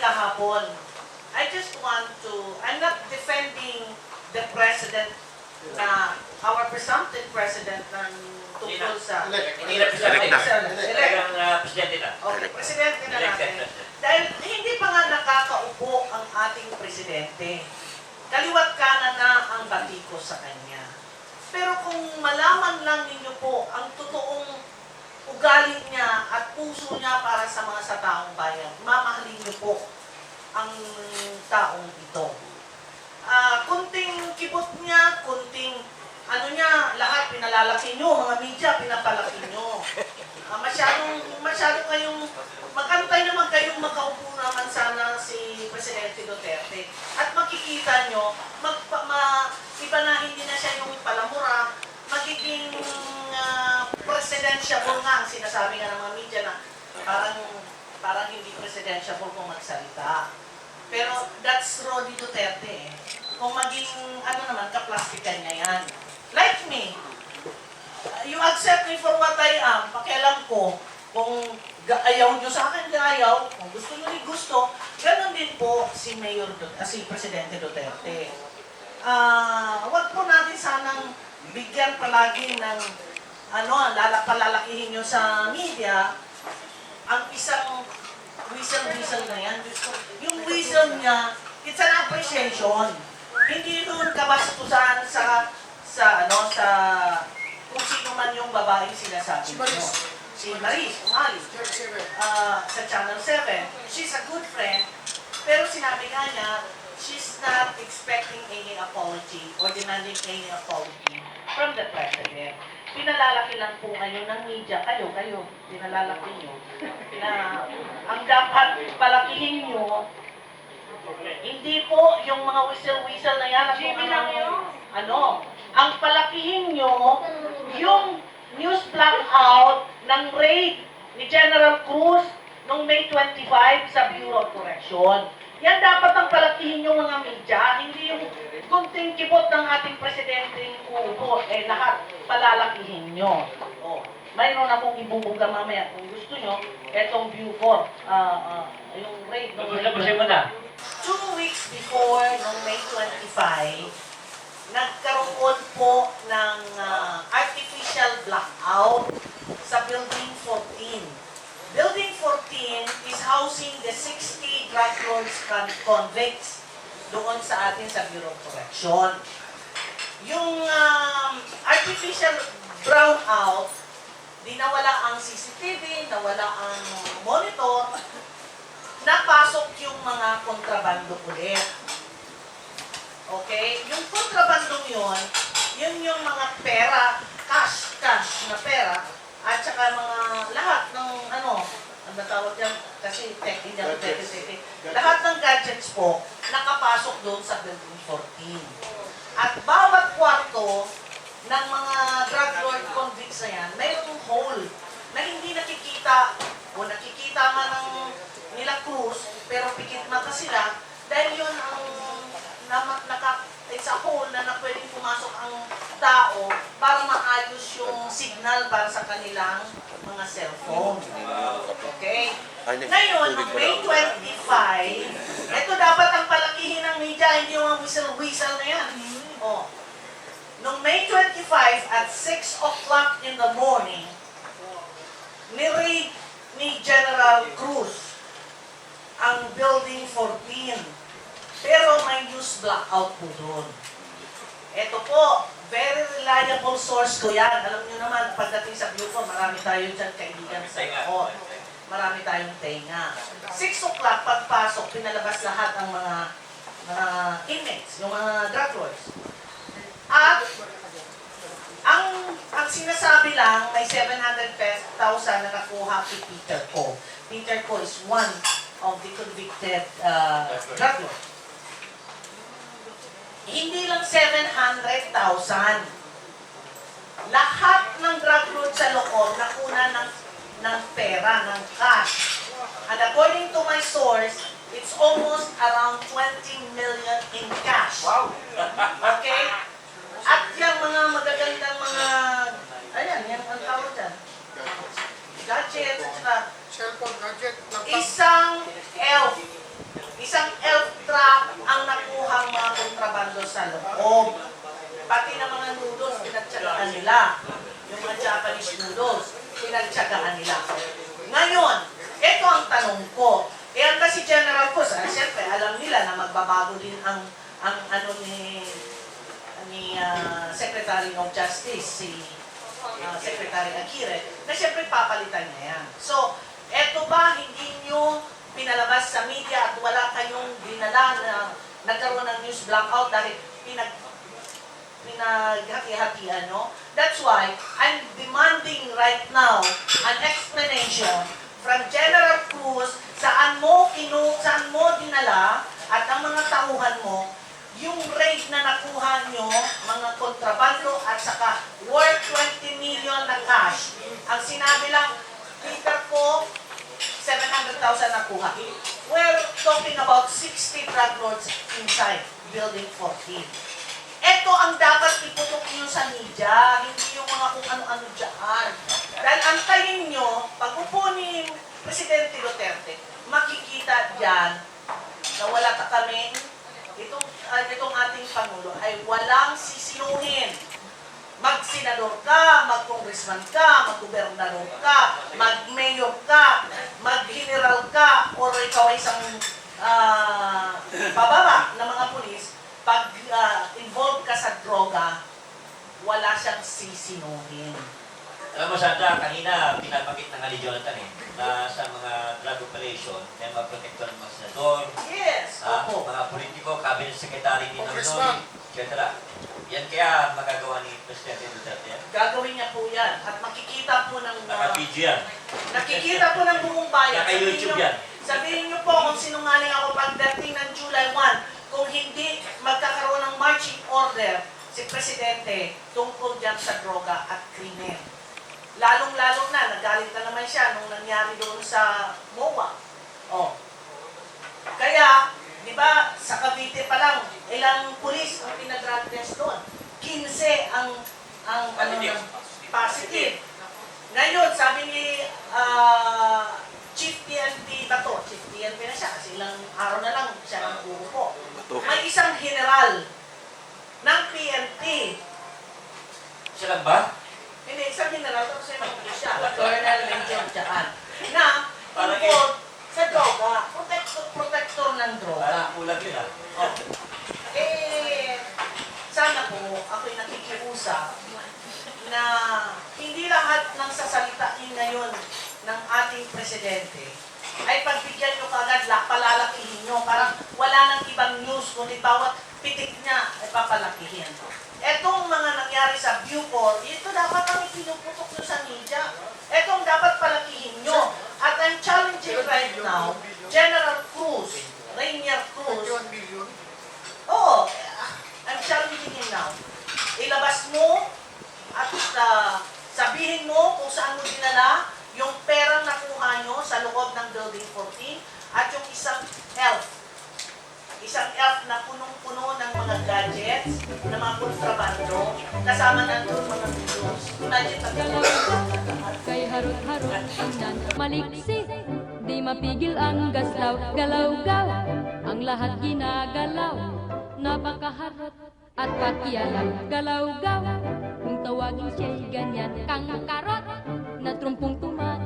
kahapon. I just want to, I'm not defending the president na, our presumptive president ng tungkol sa... Na presidente. Elect na. Elect. Talagang ah, presidente na. Okay, presidente na natin. Dahil hindi pa nga nakakaupo ang ating presidente. Kaliwat kanan na ang batiko sa kanya. Pero kung malaman lang ninyo po ang totoong ugali niya at puso niya para sa mga sa taong bayan, mamahalin niyo po ang taong ito. Ah, kunting kibot niya, kunting ano niya, lahat pinalalaki niyo, mga media, pinapalaki niyo. Ah, masyadong, masyado kayong, magantay naman kayong makaupo naman sana si Presidente Duterte. At makikita nyo, magpa, ma, iba na hindi na siya yung palamura, magiging uh, presidentiable nga ang sinasabi nga ng mga media na parang hindi presidentiable kung magsalita. Pero that's Rodi Duterte eh. Kung maging, ano naman, kaplastikan niya yan. Like me, Uh, you accept me for what I am, pakialam ko, kung ayaw nyo sa akin, ayaw, kung gusto nyo ni gusto, ganun din po si Mayor, Du- ah, si Presidente Duterte. Ah, wag po natin sanang bigyan palagi ng ano, lala, palalakihin nyo sa media, ang isang whistle-whistle na yan. Yung whistle niya, it's an appreciation. Hindi doon kabastusan sa sa ano sa kung sino man yung babaeng sinasabi. Maris. Si Maris, umalis. Ah, sa Channel 7. She's a good friend, pero sinabi nga niya, she's not expecting any apology or demanding any apology from the president. Pinalalaki lang po ngayon ng media, kayo, kayo, pinalalaki nyo, na ang dapat palakihin nyo, hindi po yung mga whistle-whistle na yan. at kung ano- Ano, ang palakihin nyo, yung news blackout ng raid ni General Cruz noong May 25 sa Bureau of Correction. Yan dapat ang palakihin yung mga media, hindi yung kunting kibot ng ating presidenteng uupo, eh lahat palalakihin nyo. Oh, mayroon akong ibubuga mamaya kung gusto nyo, etong Bucor, ah ah, yung raid ng Tapos mo na. two weeks before noong May 25, nagkaroon po ng ah, artificial blackout sa Building 14. Building 14 is housing the 60 drug lords con- convicts doon sa atin sa Bureau of Correction. Yung um, artificial brownout, di nawala ang CCTV, nawala ang monitor, napasok yung mga kontrabando ulit. Okay? Yung kontrabandong yun, yun yung mga pera, cash, cash na pera, at saka mga lahat ng ano, ang tawag yan, kasi tech, hindi ako tech. Lahat ng gadgets po, nakapasok doon sa building 14. At bawat kwarto ng mga drug lord convicts na yan, mayroong hole na hindi nakikita o nakikita man ng nila Cruz, pero pikit mata sila dahil yun ang na, naka, it's a hole na, na pwedeng pumasok ang tao para maayos yung signal para sa kanilang mga cellphone. Okay? Ngayon, May 25, ito dapat ang palakihin ng media, hindi yung mga whistle-whistle na yan. Oh. Noong May 25 at 6 o'clock in the morning, ni-raid ni General Cruz ang Building 14. Pero may news blackout po doon. Ito po, very reliable source ko yan. Alam niyo naman, pagdating sa Bucor, marami tayo dyan kaibigan sa Bucor. Marami tayong tenga. 6 o'clock, pagpasok, pinalabas lahat ang mga mga inmates, yung mga drug lords. At ang ang sinasabi lang, may 700,000 na nakuha kay Peter Ko. Peter Ko is one of the convicted uh, drug lords. Hindi lang 700,000. Lahat ng drug lord sa loob nakuna ng, ng pera, ng cash. And according to my source, it's almost around 20 million in cash. Wow! Okay? At yung mga magagandang mga, ayan, yan ang tawag dyan. Gadgets, at saka Cellphone gadget, laptop. isang elf Isang elf truck ang nakuhang mga kontrabando sa loob. Pati na mga noodles, pinagtsagaan nila. Yung mga Japanese noodles, pinagtsagaan nila. Ngayon, ito ang tanong ko. Eh, ang si General Cruz, ah, siyempre, alam nila na magbabago din ang ang ano ni ni ah, Secretary of Justice, si ah, Secretary Aguirre, na siyempre papalitan niya yan. So, eto ba hindi nyo pinalabas sa media at wala kayong dinala na nagkaroon ng news blackout dahil pinag pinaghati-hatian nyo? That's why I'm demanding right now an explanation from General Cruz saan mo kinu saan mo dinala at ang mga tauhan mo yung raid na nakuha nyo, mga kontrabando at saka worth 20 million na cash. Ang sinabi lang, 700,000 nakuha. We're talking about 60 drug lords inside Building 14. Ito ang dapat iputok nyo sa media, hindi yung mga kung ano-ano dyan. Dahil antayin nyo, pag upo ni Presidente Duterte, makikita dyan na wala ka kami, itong, ah, itong ating Pangulo ay walang sisinuhin. Mag-senador ka, mag-congressman ka, mag-gobernador ka, mag-mayor ka, mag-general ka, or ikaw ay isang ah, pababa ng mga pulis, pag ah, involved ka sa droga, wala siyang sisinuhin. Alam mo, Sandra, kanina pinapakit na nga ni Jonathan eh, na sa mga drug operation, may mga protektor ng mga senador, Yes, ah, opo. mga politiko, cabinet secretary ni Congressman. Etc. Yan kaya magagawa ni Presidente Duterte yan. Gagawin niya po yan. At makikita po ng... ah, Naka-video yan. nakikita po ng buong bayan. Naka-YouTube yan. Sabihin niyo po kung sinungaling ako pagdating ng July 1, kung hindi magkakaroon ng marching order si Presidente tungkol dyan sa droga at krimen. Lalong-lalo na, nagalit na naman siya nung nangyari doon sa MOA. Oh. Kaya, di ba, sa Cavite pa lang, ilang pulis ang pinag-drug test doon. 15 ang ang ano, Positive. positive. Ngayon, sabi ni ah, Chief PNP ba to? Chief PNP na siya kasi ilang araw na lang siya ang uupo. May isang general ng PNP. Siya lang ba? Hindi, isang general tapos siya ng siya. Colonel Major Jaan. Na involved sa droga. Protector, protector ng droga. Parang kulang yun ah. Oh. Eh, sana po ako'y nakikiusap na hindi lahat ng sasalitain ngayon ng ating presidente ay pagbigyan nyo kagad, la- palalakihin nyo. Parang wala nang ibang news, kundi bawat pitik niya ay papalakihin. Etong mga nangyari sa Bucor, ito dapat ang ipinuputok nyo sa media. Etong dapat palakihin nyo. At I'm challenging right now, General Cruz, Rainier Cruz, 21 million. Oo, I'm challenging him now. Ilabas mo at ah, sabihin mo kung saan mo dinala yung perang nakuha nyo sa loob ng Building 14 at yung isang elf. Isang elf na punong-puno ng mga gadgets, ng mga kontrabando, kasama nandun mga videos. Imagine pag Kay harot-harot maliksi Di mapigil ang gaslaw Galaw-gaw Ang lahat ginagalaw Napakaharot at pakialam Galaw-gaw Kung tawagin siya'y ganyan Kang karot na trumpong tumakas